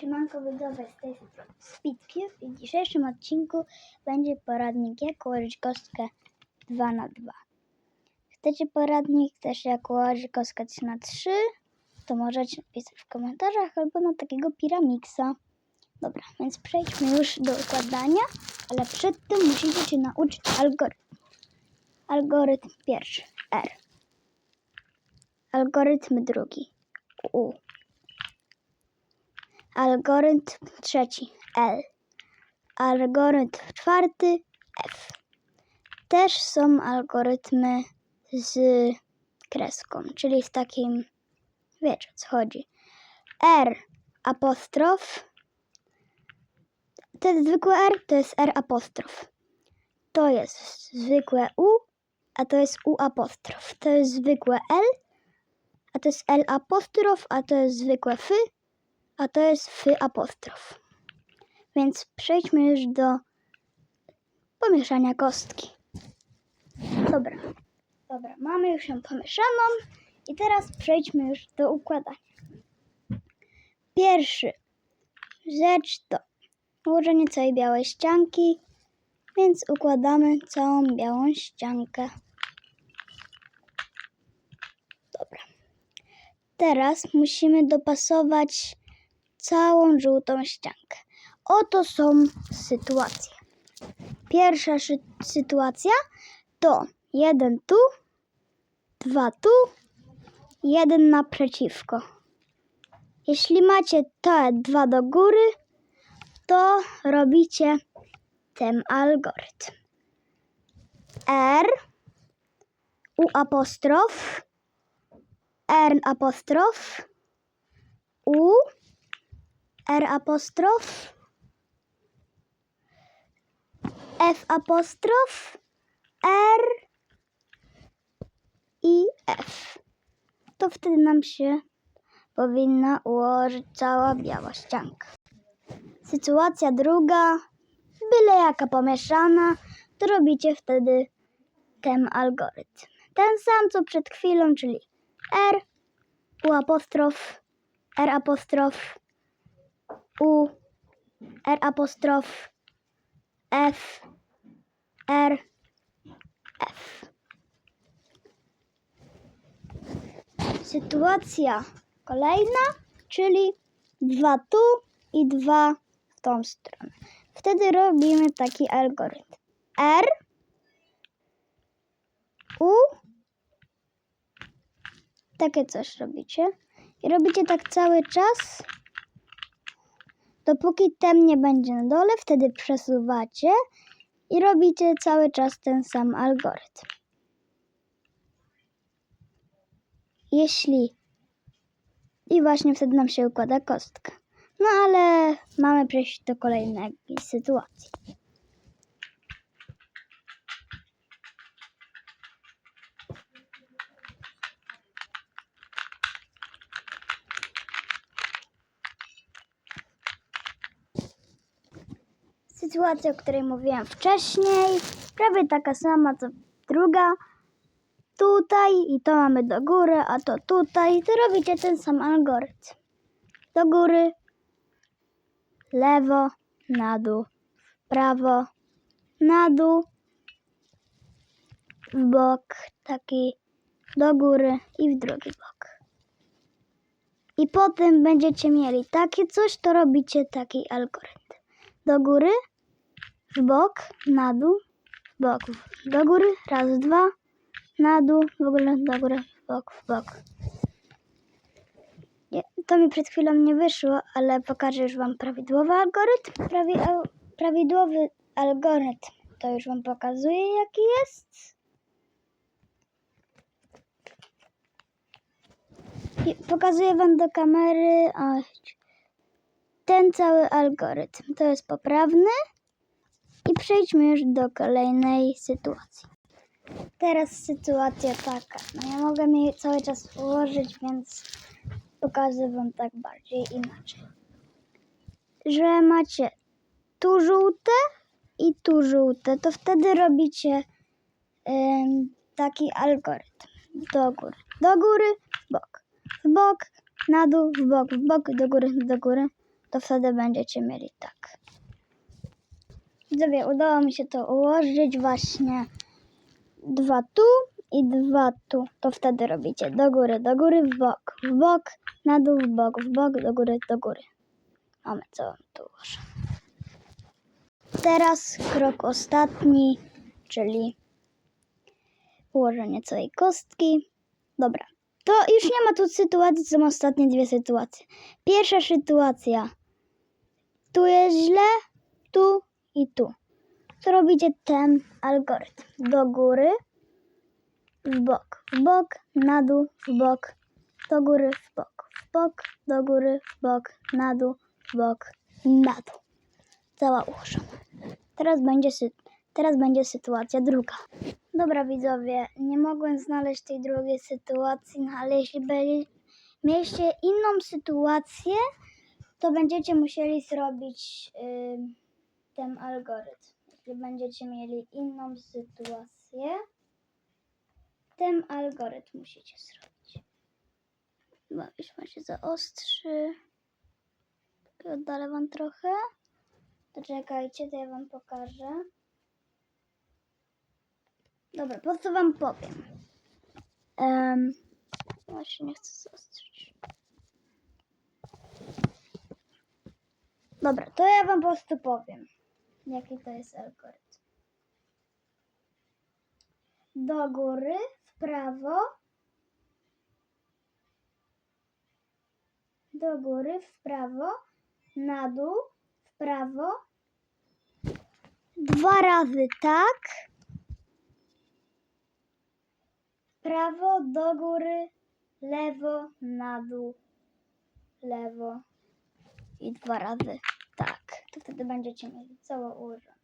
Siemanko widzowie, z tej Speedcube i w dzisiejszym odcinku będzie poradnik jak ułożyć kostkę 2 na 2 Chcecie poradnik też jak ułożyć kostkę 3 na 3 to możecie napisać w komentarzach albo na takiego piramiksa. Dobra, więc przejdźmy już do układania, ale przed tym musicie się nauczyć algorytmu. Algorytm pierwszy R. Algorytm drugi U. Algorytm trzeci L. Algorytm czwarty F. Też są algorytmy z kreską, czyli z takim, wiecie co chodzi. R apostrof. Ten zwykłe R to jest R apostrof. To jest zwykłe U, a to jest U apostrof. To jest zwykłe L, a to jest L apostrof, a to jest zwykłe F, a to jest F apostrof. Więc przejdźmy już do pomieszania kostki. Dobra, dobra, mamy już ją pomieszaną i teraz przejdźmy już do układania. Pierwszy rzecz to ułożenie całej białej ścianki, więc układamy całą białą ściankę. Dobra. Teraz musimy dopasować całą żółtą ściankę. Oto są sytuacje. Pierwsza sytuacja to jeden tu, dwa tu, jeden naprzeciwko. Jeśli macie te dwa do góry, to robicie ten algorytm. R, U apostrof, R apostrof, U, R apostrof, F apostrof, R i F. To wtedy nam się powinna ułożyć cała biała ścianka. Sytuacja druga, byle jaka pomieszana, to robicie wtedy ten algorytm. Ten sam co przed chwilą, czyli R, U apostrof, R apostrof, U, R apostrof, F, R, F. Sytuacja kolejna, czyli dwa tu i dwa w tą stronę. Wtedy robimy taki algorytm. R, U, takie coś robicie. I robicie tak cały czas, dopóki ten nie będzie na dole, wtedy przesuwacie i robicie cały czas ten sam algorytm. Jeśli i właśnie wtedy nam się układa kostka. No ale mamy przejść do kolejnej sytuacji. Sytuacja, o której mówiłem wcześniej, prawie taka sama co druga. Tutaj i to mamy do góry, a to tutaj. To robicie ten sam algorytm. Do góry, lewo, na dół, prawo, na dół, w bok, taki do góry i w drugi bok. I potem będziecie mieli takie coś, to robicie taki algorytm. Do góry, w bok, na dół, w bok, do góry, raz, dwa, na dół, w ogóle do góry, w bok, w bok. Nie, to mi przed chwilą nie wyszło, ale pokażę już Wam prawidłowy algorytm. Prawi, al, prawidłowy algorytm to już Wam pokazuję, jaki jest. I pokazuję Wam do kamery o, ten cały algorytm. To jest poprawny. I przejdźmy już do kolejnej sytuacji. Teraz sytuacja taka. No ja mogę mi cały czas ułożyć, więc pokażę Wam tak bardziej inaczej. Że macie tu żółte i tu żółte, to wtedy robicie ym, taki algorytm. Do góry, do góry, w bok, w bok, na dół, w bok, w bok, do góry, do góry, to wtedy będziecie mieli tak. Widzowie, udało mi się to ułożyć właśnie dwa tu i dwa tu. To wtedy robicie do góry, do góry, w bok, w bok, na dół, w bok, w bok, do góry, do góry. Mamy co tu ułożę. Teraz krok ostatni, czyli ułożenie całej kostki. Dobra, to już nie ma tu sytuacji, są ostatnie dwie sytuacje. Pierwsza sytuacja. Tu jest źle, tu i tu. To robicie ten algorytm. Do góry, w bok, w bok, na dół, w bok, do góry, w bok, w bok, do góry, w bok, na dół, w bok, na dół. Cała ułożona. Teraz będzie, sy- teraz będzie sytuacja druga. Dobra widzowie, nie mogłem znaleźć tej drugiej sytuacji, no ale jeśli mieliście inną sytuację, to będziecie musieli zrobić ym, ten algorytm. Jeśli będziecie mieli inną sytuację, ten algorytm musicie zrobić. Chyba już ma się zaostrzy. Oddalę wam trochę. Poczekajcie, to ja wam pokażę. Dobra, po co wam powiem? Um, właśnie nie chcę zaostrzyć. Dobra, to ja wam po prostu powiem, jaki to jest algorytm. Do góry, w prawo, do góry, w prawo, na dół, w prawo, dwa razy tak, prawo, do góry, lewo, na dół, lewo. I dwa razy. To wtedy będziecie mieli całe ułożone.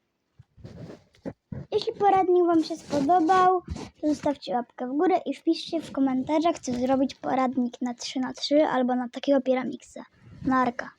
Jeśli poradnik Wam się spodobał, to zostawcie łapkę w górę i wpiszcie w komentarzach, chcę zrobić poradnik na 3 na 3 albo na takiego piramiksa. Narka.